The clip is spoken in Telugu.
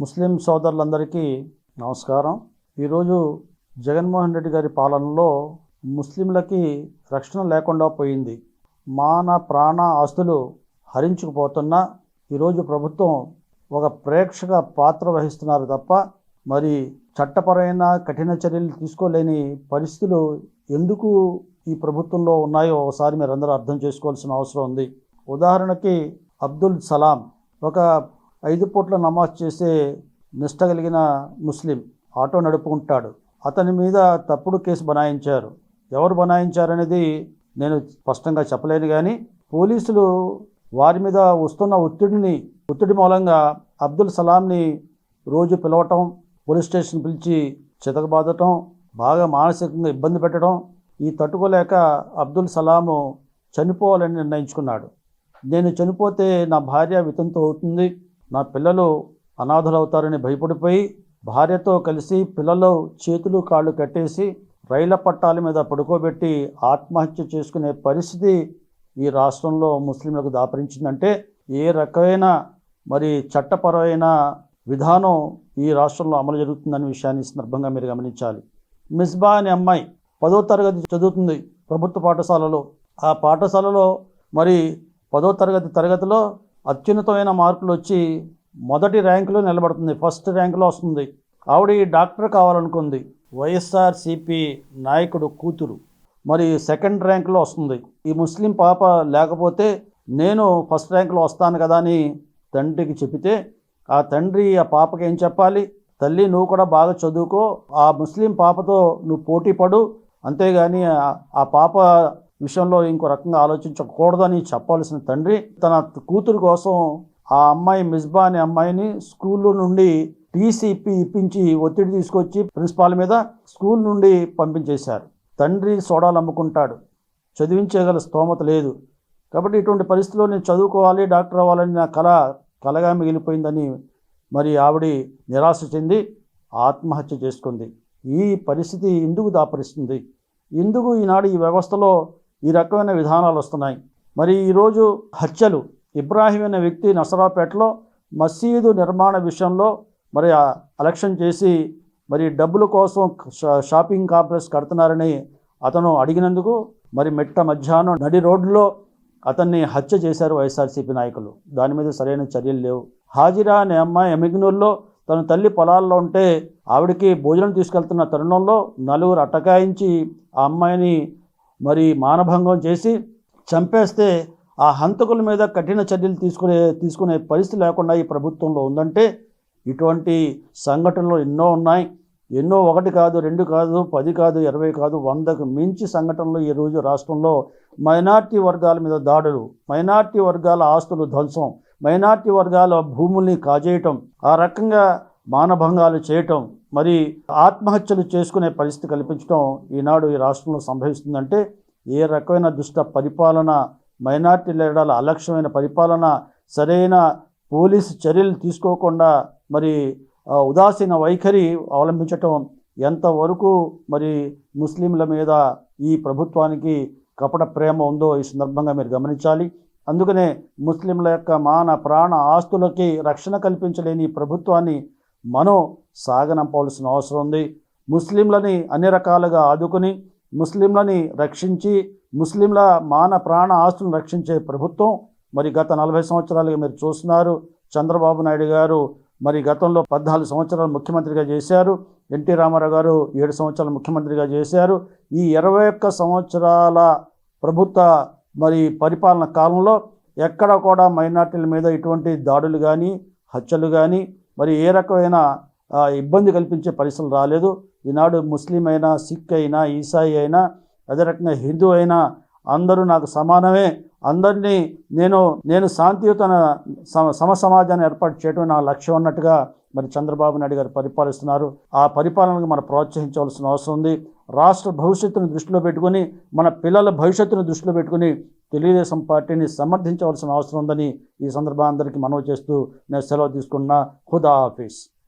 ముస్లిం సోదరులందరికీ నమస్కారం. ఈరోజు జగన్మోహన్ రెడ్డి గారి పాలనలో ముస్లింలకి రక్షణ లేకుండా పోయింది. మాన ప్రాణ ఆస్తులు హరించుకుపోతున్నా ఈరోజు ప్రభుత్వం ఒక ప్రేక్షక పాత్ర వహిస్తున్నారు తప్ప మరి చట్టపరమైన కఠిన చర్యలు తీసుకోలేని పరిస్థితులు ఎందుకు ఈ ప్రభుత్వంలో ఉన్నాయో ఒకసారి మీరందరూ అర్థం చేసుకోవాల్సిన అవసరం ఉంది. ఉదాహరణకి అబ్దుల్ సలాం ఒక ఐదు పూట్ల నమాజ్ చేసే నిష్ట కలిగిన ముస్లిం ఆటో నడుపుకుంటాడు. అతని మీద తప్పుడు కేసు బనాయించారు. ఎవరు బనాయించారనేది నేను స్పష్టంగా చెప్పలేను కానీ పోలీసులు వారి మీద వస్తున్న ఒత్తిడిని ఒత్తిడి మూలంగా అబ్దుల్ సలాంని రోజు పిలవటం పోలీస్ స్టేషన్ పిలిచి చితకబాదటం బాగా మానసికంగా ఇబ్బంది పెట్టడం ఈ తట్టుకోలేక అబ్దుల్ సలాము చనిపోవాలని నిర్ణయించుకున్నాడు. నేను చనిపోతే నా భార్య వితంతు అవుతుంది. నా పిల్లలు అనాథలవుతారని భయపడిపోయి భార్యతో కలిసి పిల్లలు చేతులు కాళ్ళు కట్టేసి రైళ్ళ పట్టాల మీద పడుకోబెట్టి ఆత్మహత్య చేసుకునే పరిస్థితి ఈ రాష్ట్రంలో ముస్లింలకు దాపరించిందంటే ఏ రకమైన మరి చట్టపరమైన విధానం ఈ రాష్ట్రంలో అమలు జరుగుతుందనే విషయాన్ని సందర్భంగా మీరు గమనించాలి. మిస్బా అనే అమ్మాయి పదో తరగతి చదువుతుంది ప్రభుత్వ పాఠశాలలో. ఆ పాఠశాలలో మరి పదో తరగతి తరగతిలో అత్యున్నతమైన మార్కులు వచ్చి మొదటి ర్యాంకులో నిలబడుతుంది. ఫస్ట్ ర్యాంకులో వస్తుంది. ఆవిడ ఈ డాక్టర్ కావాలనుకుంది. వైఎస్ఆర్సిపి నాయకుడు కూతురు. మరి సెకండ్ ర్యాంకులో వస్తుంది. ఈ ముస్లిం పాప లేకపోతే నేను ఫస్ట్ ర్యాంకులో వస్తాను కదా అని తండ్రికి చెబితే ఆ తండ్రి ఆ పాపకి ఏం చెప్పాలి? తల్లి నువ్వు కూడా బాగా చదువుకో. ఆ ముస్లిం పాపతో నువ్వు పోటీ పడు. అంతేగాని ఆ పాప విషయంలో ఇంకో రకంగా ఆలోచించకూడదని చెప్పాల్సిన తండ్రి తన కూతురు కోసం ఆ అమ్మాయి మిస్బా అనే అమ్మాయిని స్కూల్ నుండి టీసీపీ ఇప్పించి ఒత్తిడి తీసుకొచ్చి ప్రిన్సిపాల్ మీద స్కూల్ నుండి పంపించేశారు. తండ్రి సోడాలు అమ్ముకుంటాడు చదివించగల స్తోమత లేదు. కాబట్టి ఇటువంటి పరిస్థితిలో నేను చదువుకోవాలి డాక్టర్ అవ్వాలని నా కళ కలగా మిగిలిపోయిందని మరి ఆవిడ నిరాశ చెంది ఆత్మహత్య చేసుకుంది. ఈ పరిస్థితి ఎందుకు దాపరిస్తుంది? ఎందుకు ఈనాడు ఈ వ్యవస్థలో ఈ రకమైన విధానాలు వస్తున్నాయి. మరి ఈరోజు హత్యలు ఇబ్రాహిం అనే వ్యక్తి నసరాపేటలో మసీదు నిర్మాణ విషయంలో మరి ఆ ఎలక్షన్ చేసి మరి డబ్బుల కోసం షా- షాపింగ్ కాంప్లెక్స్ కడుతున్నారని అతను అడిగినందుకు మరి మెట్ట మధ్యాహ్నం నడి రోడ్డులో అతన్ని హత్య చేశారు వైఎస్ఆర్సీపీ నాయకులు. దాని మీద సరైన చర్యలు లేవు. హాజిరా అనే అమ్మాయి ఎమిగ్నూర్లో తన తల్లి పొలాల్లో ఉంటే ఆవిడకి భోజనం తీసుకెళ్తున్న తరుణంలో నలుగురు అటకాయించి ఆ అమ్మాయిని మరి మానభంగం చేసి చంపేస్తే ఆ హంతకుల మీద కఠిన చర్యలు తీసుకునే తీసుకునే పరిస్థితి లేకుండా ఈ ప్రభుత్వంలో ఉందంటే ఇటువంటి సంఘటనలు ఎన్నో ఉన్నాయి. ఎన్నో ఒకటి కాదు రెండు కాదు పది కాదు ఇరవై కాదు వందకు మించి సంఘటనలు ఈ రోజు రాష్ట్రంలో మైనార్టీ వర్గాల మీద దాడులు మైనార్టీ వర్గాల ఆస్తులు ధ్వంసం మైనార్టీ వర్గాల భూముల్ని కాజేయటం ఆ రకంగా మానభంగాలు చేయటం మరి ఆత్మహత్యలు చేసుకునే పరిస్థితి కల్పించడం ఈనాడు ఈ రాష్ట్రంలో సంభవిస్తుందంటే ఏ రకమైన దుష్ట పరిపాలన మైనార్టీ లీడర్ల అలక్ష్యమైన పరిపాలన సరైన పోలీసు చర్యలు తీసుకోకుండా మరి ఉదాసీన వైఖరి అవలంబించటం ఎంతవరకు మరి ముస్లింల మీద ఈ ప్రభుత్వానికి కపట ప్రేమ ఉందో ఈ సందర్భంగా మీరు గమనించాలి. అందుకనే ముస్లింల యొక్క మాన ప్రాణ ఆస్తులకి రక్షణ కల్పించలేని ప్రభుత్వాన్ని మనం సాగనంపవలసిన అవసరం ఉంది. ముస్లింలని అన్ని రకాలుగా ఆదుకుని ముస్లింలని రక్షించి ముస్లింల మాన ప్రాణ ఆస్తులను రక్షించే ప్రభుత్వం మరి గత నలభై సంవత్సరాలుగా మీరు చూస్తున్నారు. చంద్రబాబు నాయుడు గారు మరి గతంలో పద్నాలుగు సంవత్సరాలు ముఖ్యమంత్రిగా చేశారు. ఎన్టీ రామారావు గారు ఏడు సంవత్సరాలు ముఖ్యమంత్రిగా చేశారు. ఈ ఇరవై ఒక్క సంవత్సరాల ప్రభుత్వ మరి పరిపాలన కాలంలో ఎక్కడ కూడా మైనార్టీల మీద ఇటువంటి దాడులు కానీ హత్యలు కానీ మరి ఏ రకమైన ఇబ్బంది కల్పించే పరిస్థితులు రాలేదు. ఈనాడు ముస్లిం అయినా సిక్ అయినా ఈసాయి అయినా అదే రకంగా హిందూ అయినా అందరూ నాకు సమానమే. అందరినీ నేను నేను శాంతియుత సమ సమ సమాజాన్ని ఏర్పాటు చేయడం నా లక్ష్యం అన్నట్టుగా మరి చంద్రబాబు నాయుడు గారు పరిపాలిస్తున్నారు. ఆ పరిపాలనకు మనం ప్రోత్సహించవలసిన అవసరం ఉంది. రాష్ట్ర భవిష్యత్తును దృష్టిలో పెట్టుకుని మన పిల్లల భవిష్యత్తును దృష్టిలో పెట్టుకుని తెలుగుదేశం పార్టీని సమర్థించవలసిన అవసరం ఉందని ఈ సందర్భంగా అందరికీ మనవి చేస్తూ నేను సెలవు తీసుకున్న హుదా ఆఫీస్